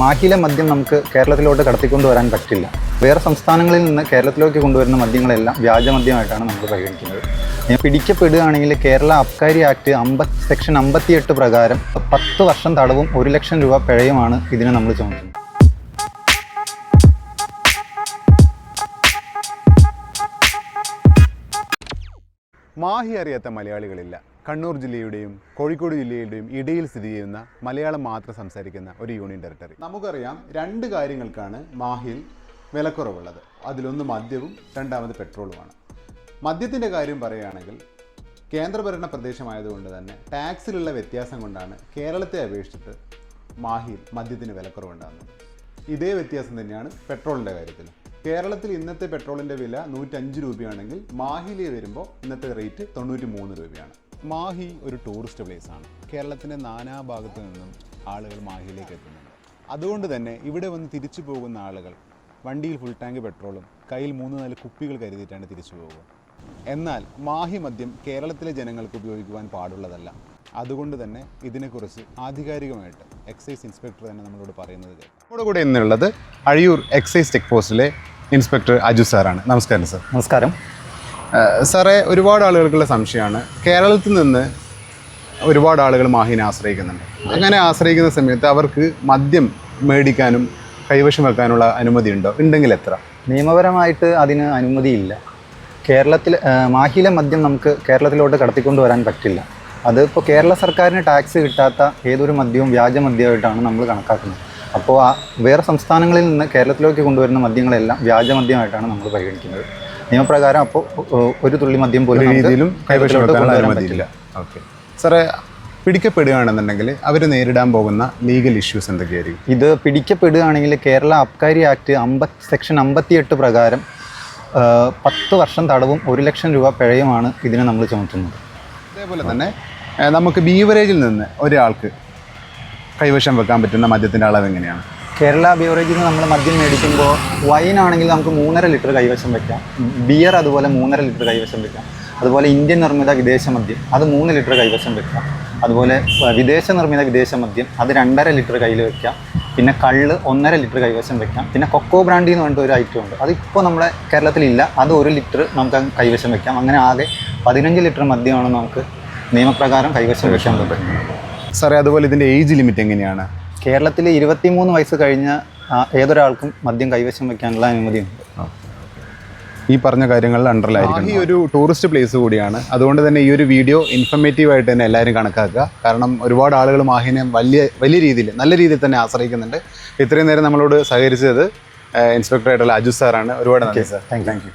മാഹിയിലെ മദ്യം നമുക്ക് കേരളത്തിലോട്ട് കടത്തിക്കൊണ്ടുവരാൻ പറ്റില്ല. വേറെ സംസ്ഥാനങ്ങളിൽ നിന്ന് കേരളത്തിലേക്ക് കൊണ്ടുവരുന്ന മദ്യങ്ങളെല്ലാം വ്യാജമദ്യമായിട്ടാണ് നമ്മൾ പരിഗണിക്കുന്നത്. പിടിക്കപ്പെടുകയാണെങ്കിൽ കേരള അബ്കാരി ആക്ട് അമ്പത് സെക്ഷൻ അമ്പത്തിയെട്ട് പ്രകാരം പത്ത് വർഷം തടവും ഒരു ലക്ഷം രൂപ പിഴയുമാണ് ഇതിനെ നമ്മൾ ചുമത്തുന്നത്. മാഹി അറിയാത്ത മലയാളികളില്ല. കണ്ണൂർ ജില്ലയുടെയും കോഴിക്കോട് ജില്ലയുടെയും ഇടയിൽ സ്ഥിതി ചെയ്യുന്ന മലയാളം മാത്രം സംസാരിക്കുന്ന ഒരു യൂണിയൻ ടെറിട്ടറി നമുക്കറിയാം രണ്ട് കാര്യങ്ങൾക്കാണ് മാഹിൽ വിലക്കുറവുള്ളത്. അതിലൊന്ന് മദ്യവും രണ്ടാമത് പെട്രോളുമാണ്. മദ്യത്തിന്റെ കാര്യം പറയുകയാണെങ്കിൽ കേന്ദ്രഭരണ പ്രദേശമായതുകൊണ്ട് തന്നെ ടാക്സിലുള്ള വ്യത്യാസം കൊണ്ടാണ് കേരളത്തെ അപേക്ഷിച്ചിട്ട് മാഹിൽ മദ്യത്തിന് വിലക്കുറവുണ്ടാകുന്നത്. ഇതേ വ്യത്യാസം തന്നെയാണ് പെട്രോളിന്റെ കാര്യത്തിൽ കേരളത്തിൽ ഇന്നത്തെ പെട്രോളിന്റെ വില നൂറ്റഞ്ച് രൂപയാണെങ്കിൽ മാഹിയിൽ വരുമ്പോൾ ഇന്നത്തെ റേറ്റ് തൊണ്ണൂറ്റി മൂന്ന് രൂപയാണ്. മാഹി ഒരു ടൂറിസ്റ്റ് പ്ലേസ് ആണ് കേരളത്തിന്റെ നാനാഭാഗത്തു നിന്നും ആളുകൾ മാഹിയിലേക്ക് എത്തുന്നുണ്ട്. അതുകൊണ്ട് തന്നെ ഇവിടെ വന്ന് തിരിച്ചു പോകുന്ന ആളുകൾ വണ്ടിയിൽ ഫുൾ ടാങ്ക് പെട്രോളും കയ്യിൽ മൂന്ന് നാല് കുപ്പികൾ കരുതിയിട്ടാണ് തിരിച്ചു പോകുക. എന്നാൽ മാഹി മദ്യം കേരളത്തിലെ ജനങ്ങൾക്ക് ഉപയോഗിക്കുവാൻ പാടുള്ളതല്ല. അതുകൊണ്ട് തന്നെ ഇതിനെക്കുറിച്ച് ആധികാരികമായിട്ട് എക്സൈസ് ഇൻസ്പെക്ടർ തന്നെ നമ്മളോട് പറയുന്നത് നമ്മുടെ കൂടെ ഇന്നുള്ളത് അഴിയൂർ എക്സൈസ് ചെക്ക് പോസ്റ്റിലെ ഇൻസ്പെക്ടർ അജു സാറാണ് നമസ്കാരം സാർ നമസ്കാരം. സാറേ ഒരുപാട് ആളുകൾക്കുള്ള സംശയമാണ്. കേരളത്തിൽ നിന്ന് ഒരുപാട് ആളുകൾ മാഹിനെ ആശ്രയിക്കുന്നുണ്ട്. അങ്ങനെ ആശ്രയിക്കുന്ന സമയത്ത് അവർക്ക് മദ്യം മേടിക്കാനും കൈവശം വെക്കാനുള്ള അനുമതി ഉണ്ടോ? ഉണ്ടെങ്കിൽ എത്ര? നിയമപരമായിട്ട് അതിന് അനുമതിയില്ല. കേരളത്തിൽ മാഹിയിലെ മദ്യം നമുക്ക് കേരളത്തിലോട്ട് കടത്തിക്കൊണ്ട് വരാൻ പറ്റില്ല. അത് ഇപ്പോൾ കേരള സർക്കാരിന് ടാക്സ് കിട്ടാത്ത ഏതൊരു മദ്യവും വ്യാജ മദ്യമായിട്ടാണ് നമ്മൾ കണക്കാക്കുന്നത്. അപ്പോൾ ആ വേറെ സംസ്ഥാനങ്ങളിൽ നിന്ന് കേരളത്തിലേക്ക് കൊണ്ടുവരുന്ന മദ്യങ്ങളെല്ലാം വ്യാജ മദ്യമായിട്ടാണ് നമ്മൾ പരിഗണിക്കുന്നത്. നിയമപ്രകാരം അപ്പോൾ ഒരു തുള്ളി മദ്യം പോലും രീതിയിലും കൈവശം അനുമതിയില്ല ഓക്കെ. സാറേ പിടിക്കപ്പെടുകയാണെന്നുണ്ടെങ്കിൽ അവർ നേരിടാൻ പോകുന്ന ലീഗൽ ഇഷ്യൂസ് എന്തൊക്കെയായിരിക്കും? ഇത് പിടിക്കപ്പെടുകയാണെങ്കിൽ കേരള അബ്കാരി ആക്ട് അമ്പത് സെക്ഷൻ അമ്പത്തിയെട്ട് പ്രകാരം പത്ത് വർഷം തടവും ഒരു ലക്ഷം രൂപ പിഴയുമാണ് ഇതിനെ നമ്മൾ ചുമത്തുന്നത്. അതേപോലെ തന്നെ നമുക്ക് ബീവറേജിൽ നിന്ന് ഒരാൾക്ക് കൈവശം വെക്കാൻ പറ്റുന്ന മദ്യത്തിന്റെ അളവ് എങ്ങനെയാണ്? കേരള ബിവറേജിൽ നിന്ന് നമ്മൾ മദ്യം മേടിക്കുമ്പോൾ വൈൻ ആണെങ്കിൽ നമുക്ക് മൂന്നര ലിറ്റർ കൈവശം വെക്കാം. ബിയർ അതുപോലെ മൂന്നര ലിറ്റർ കൈവശം വെക്കാം. അതുപോലെ ഇന്ത്യൻ നിർമ്മിത വിദേശ മദ്യം അത് മൂന്ന് ലിറ്റർ കൈവശം വെക്കാം. അതുപോലെ വിദേശ നിർമ്മിത വിദേശ മദ്യം അത് രണ്ടര ലിറ്റർ കയ്യിൽ വെക്കാം. പിന്നെ കള്ള് ഒന്നര ലിറ്റർ കൈവശം വെക്കാം. പിന്നെ കൊക്കോ ബ്രാൻഡി എന്ന് പറഞ്ഞിട്ട് ഒരു ഐറ്റം ഉണ്ട്. അതിപ്പോൾ നമ്മുടെ കേരളത്തിലില്ല. അത് ഒരു ലിറ്റർ നമുക്ക് കൈവശം വെക്കാം. അങ്ങനെ ആകെ പതിനഞ്ച് ലിറ്റർ മദ്യമാണ് നമുക്ക് നിയമപ്രകാരം കൈവശം വെക്കാൻ പറ്റുന്നത്. സാറേ അതുപോലെ ഇതിന്റെ ഏജ് ലിമിറ്റ് എങ്ങനെയാണ്? കേരളത്തിൽ ഇരുപത്തിമൂന്ന് വയസ്സ് കഴിഞ്ഞ ഏതൊരാൾക്കും മദ്യം കൈവശം വെക്കാനുള്ള അനുമതിയുണ്ട്. ഈ പറഞ്ഞ കാര്യങ്ങളിൽ അണ്ടറിലായിരിക്കും ഈ ഒരു ടൂറിസ്റ്റ് പ്ലേസ് കൂടിയാണ്. അതുകൊണ്ട് തന്നെ ഈ ഒരു വീഡിയോ ഇൻഫർമേറ്റീവ് ആയിട്ട് തന്നെ എല്ലാവരും കണക്കാക്കുക. കാരണം ഒരുപാട് ആളുകൾ മാഹിനെ വലിയ വലിയ രീതിയിൽ നല്ല രീതിയിൽ തന്നെ ആശ്രയിക്കുന്നുണ്ട്. ഇത്രയും നേരം നമ്മളോട് സഹകരിച്ചത് ഇൻസ്പെക്ടറായിട്ടുള്ള അജു സാറാണ് ഒരുപാട് നന്ദി സാർ താങ്ക് യു